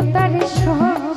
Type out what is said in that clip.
চিরতরে